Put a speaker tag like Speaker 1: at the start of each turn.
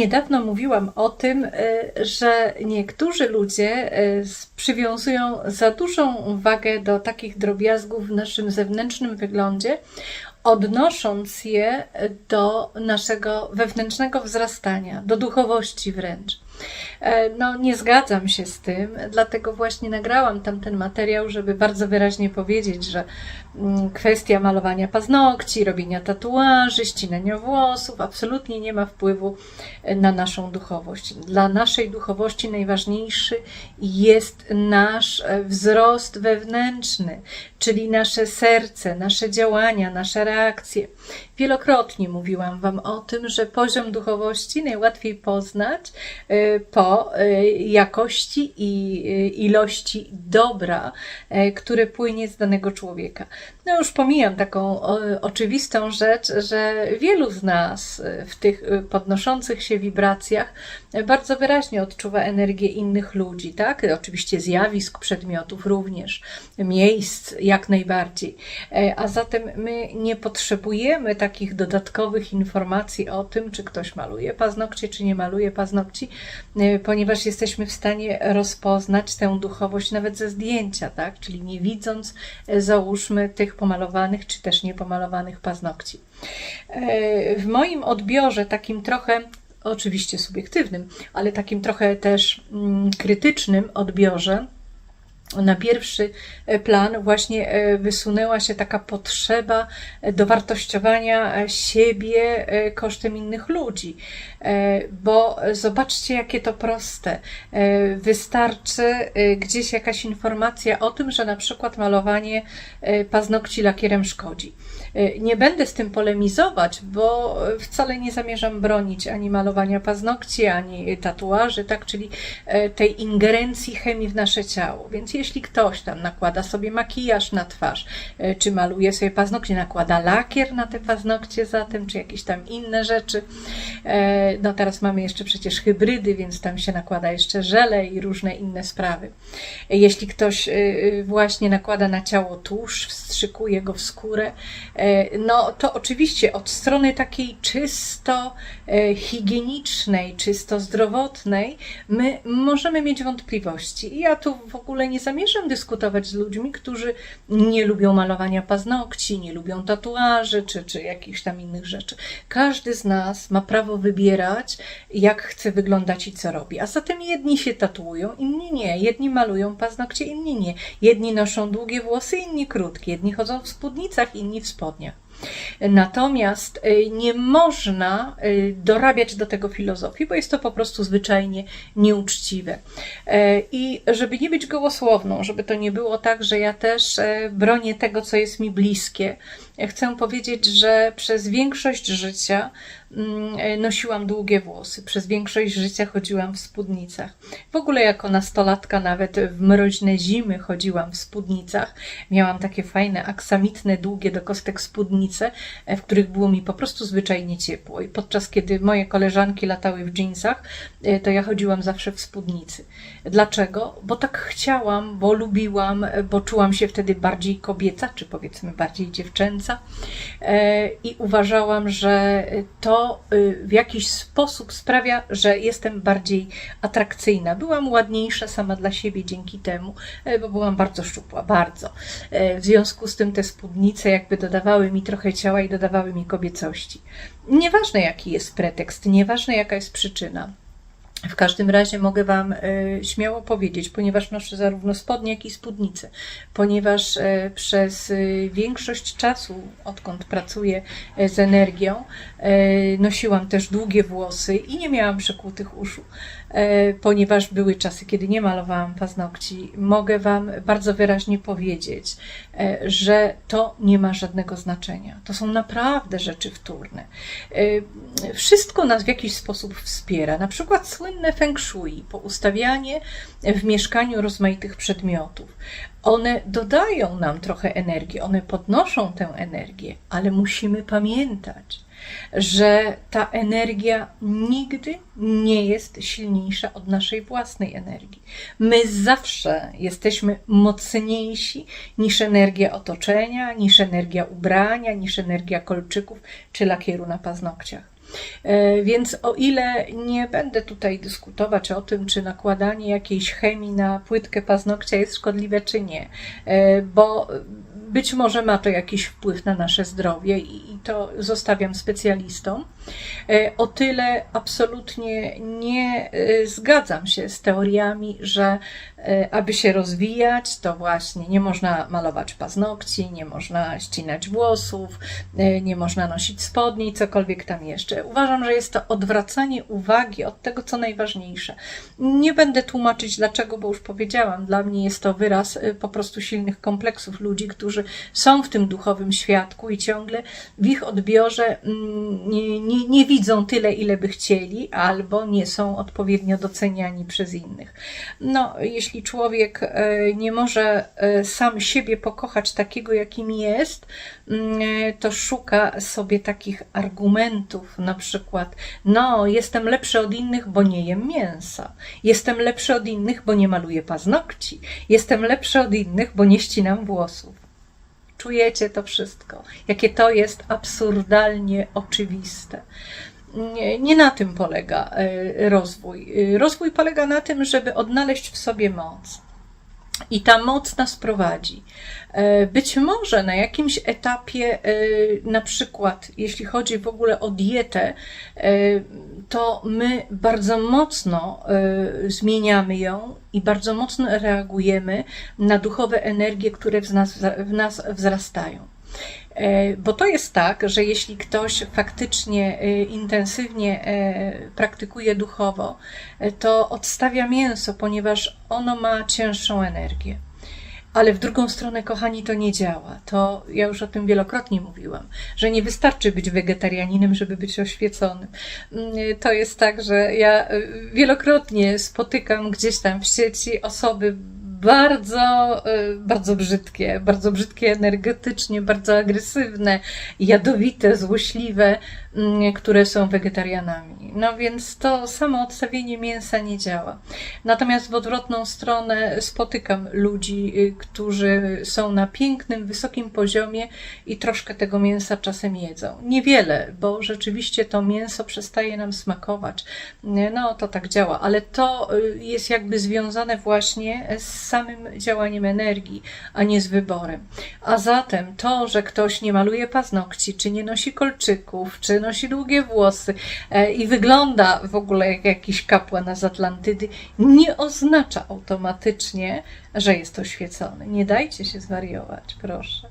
Speaker 1: Niedawno mówiłam o tym, y, że niektórzy ludzie y, przywiązują za dużą wagę do takich drobiazgów w naszym zewnętrznym wyglądzie, odnosząc je do naszego wewnętrznego wzrastania, do duchowości wręcz. E, No, nie zgadzam się z tym, dlatego właśnie nagrałam tam ten materiał, żeby bardzo wyraźnie powiedzieć, że mm, kwestia malowania paznokci, robienia tatuaży, ścinania włosów absolutnie nie ma wpływu e, na naszą duchowość. Dla naszej duchowości najważniejszy jest nasz e, wzrost wewnętrzny, czyli nasze serce, nasze działania, nasze reakcje. Wielokrotnie mówiłam Wam o tym, że poziom duchowości najłatwiej poznać po e, jakości i e, ilości dobra, e, które płynie z danego człowieka. No już pomijam taką oczywistą rzecz, że wielu z nas w tych podnoszących się wibracjach bardzo wyraźnie odczuwa energię innych ludzi, tak? Oczywiście zjawisk, przedmiotów również, miejsc jak najbardziej. E, A zatem my nie potrzebujemy takich dodatkowych informacji o tym, czy ktoś maluje paznokcie, czy nie maluje paznokci, e, ponieważ jesteśmy w stanie rozpoznać tę duchowość nawet ze zdjęcia, tak? Czyli nie widząc, e, załóżmy, tych pomalowanych, czy też niepomalowanych paznokci. W moim odbiorze, takim trochę oczywiście subiektywnym, ale takim trochę też mm, krytycznym odbiorze, na pierwszy e, plan właśnie e, wysunęła się taka potrzeba e, dowartościowania siebie kosztem innych ludzi. Bo zobaczcie, jakie to proste. Wystarczy gdzieś jakaś informacja o tym, że na przykład malowanie paznokci lakierem szkodzi. Nie będę z tym polemizować, bo wcale nie zamierzam bronić ani malowania paznokci, ani tatuaży, tak, czyli tej ingerencji chemii w nasze ciało. Więc jeśli ktoś tam nakłada sobie makijaż na twarz, e, czy maluje sobie paznokcie, nakłada lakier na te paznokcie zatem, czy jakieś tam inne rzeczy, e, no teraz mamy jeszcze przecież hybrydy, więc tam się nakłada jeszcze żele i różne inne sprawy. E, Jeśli ktoś właśnie nakłada na ciało tłuszcz, wstrzykuje go w skórę, no to oczywiście od strony takiej czysto higienicznej, czysto zdrowotnej, my możemy mieć wątpliwości. Ja tu w ogóle nie zamierzam dyskutować z ludźmi, którzy nie lubią malowania paznokci, nie lubią tatuaży czy, czy jakichś tam innych rzeczy. Każdy z nas ma prawo wybierać, jak chce wyglądać i co robi. A zatem jedni się tatuują, inni nie. Jedni malują paznokcie, inni nie. Jedni noszą długie włosy, inni krótkie. Jedni chodzą w spódnicach, inni w spodniach. Natomiast y, nie można y, dorabiać do tego filozofii, bo jest to po prostu zwyczajnie nieuczciwe. E, I żeby nie być gołosłowną, żeby to nie było tak, że ja też e, bronię tego, co jest mi bliskie, chcę powiedzieć, że przez większość życia mm, e, nosiłam długie włosy, przez większość życia chodziłam w spódnicach. W ogóle jako nastolatka nawet w mroźne zimy chodziłam w spódnicach. Miałam takie fajne, aksamitne, długie do kostek spódnice, e, w których było mi po prostu zwyczajnie ciepło. I podczas kiedy moje koleżanki latały w dżinsach, e, to ja chodziłam zawsze w spódnicy. Dlaczego? Bo tak chciałam, bo lubiłam, e, bo czułam się wtedy bardziej kobieca, czy powiedzmy bardziej dziewczęca. I uważałam, że to w jakiś sposób sprawia, że jestem bardziej atrakcyjna. Byłam ładniejsza sama dla siebie dzięki temu, bo byłam bardzo szczupła, bardzo. W związku z tym te spódnice jakby dodawały mi trochę ciała i dodawały mi kobiecości. Nieważne jaki jest pretekst, nieważne jaka jest przyczyna. W każdym razie mogę Wam e, śmiało powiedzieć, ponieważ noszę zarówno spodnie, jak i spódnice, ponieważ e, przez e, większość czasu, odkąd pracuję z energią, nosiłam też długie włosy i nie miałam przekłutych uszu, ponieważ były czasy, kiedy nie malowałam paznokci. Mogę Wam bardzo wyraźnie powiedzieć, że to nie ma żadnego znaczenia. To są naprawdę rzeczy wtórne. Wszystko nas w jakiś sposób wspiera. Na przykład słynne feng shui, poustawianie w mieszkaniu rozmaitych przedmiotów. One dodają nam trochę energii, one podnoszą tę energię, ale musimy pamiętać, że ta energia nigdy nie jest silniejsza od naszej własnej energii. My zawsze jesteśmy mocniejsi niż energia otoczenia, niż energia ubrania, niż energia kolczyków czy lakieru na paznokciach. E, Więc o ile nie będę tutaj dyskutować o tym, czy nakładanie jakiejś chemii na płytkę paznokcia jest szkodliwe, czy nie, e, bo być może ma to jakiś wpływ na nasze zdrowie i to zostawiam specjalistom. E, O tyle absolutnie nie e, zgadzam się z teoriami, że e, aby się rozwijać, to właśnie nie można malować paznokci, nie można ścinać włosów, nie można nosić spodni, cokolwiek tam jeszcze. Uważam, że jest to odwracanie uwagi od tego, co najważniejsze. Nie będę tłumaczyć dlaczego, bo już powiedziałam, dla mnie jest to wyraz po prostu silnych kompleksów ludzi, którzy są w tym duchowym świadku i ciągle w ich odbiorze mm, nie, nie, nie widzą tyle, ile by chcieli, albo nie są odpowiednio doceniani przez innych. No, jeśli człowiek e, nie może e, sam siebie pokochać takiego, jakim jest, mm, to szuka sobie takich argumentów, na przykład, no, jestem lepszy od innych, bo nie jem mięsa. Jestem lepszy od innych, bo nie maluję paznokci. Jestem lepszy od innych, bo nie ścinam włosów. Czujecie to wszystko, jakie to jest absurdalnie oczywiste. Nie, nie na tym polega e, rozwój. E, Rozwój polega na tym, żeby odnaleźć w sobie moc. I ta moc nas prowadzi. E, Być może na jakimś etapie, e, na przykład jeśli chodzi w ogóle o dietę, e, to my bardzo mocno zmieniamy ją i bardzo mocno reagujemy na duchowe energie, które w nas, w nas wzrastają. E, Bo to jest tak, że jeśli ktoś faktycznie e, intensywnie e, praktykuje duchowo, to odstawia mięso, ponieważ ono ma cięższą energię. Ale w drugą stronę, kochani, to nie działa. To ja już o tym wielokrotnie mówiłam, że nie wystarczy być wegetarianinem, żeby być oświeconym. Mm, To jest tak, że ja wielokrotnie spotykam gdzieś tam w sieci osoby bardzo, y, bardzo brzydkie, bardzo brzydkie energetycznie, bardzo agresywne, jadowite, złośliwe, mm, które są wegetarianami. No więc to samo odstawienie mięsa nie działa. Natomiast w odwrotną stronę spotykam ludzi, y, którzy są na pięknym, wysokim poziomie i troszkę tego mięsa czasem jedzą. Niewiele, bo rzeczywiście to mięso przestaje nam smakować. No to tak działa, ale to y, jest jakby związane właśnie z samym działaniem energii, a nie z wyborem. A zatem to, że ktoś nie maluje paznokci, czy nie nosi kolczyków, czy nosi długie włosy e, i wygląda w ogóle jak jakiś kapłan z Atlantydy, nie oznacza automatycznie, że jest oświecony. Nie dajcie się zwariować, proszę.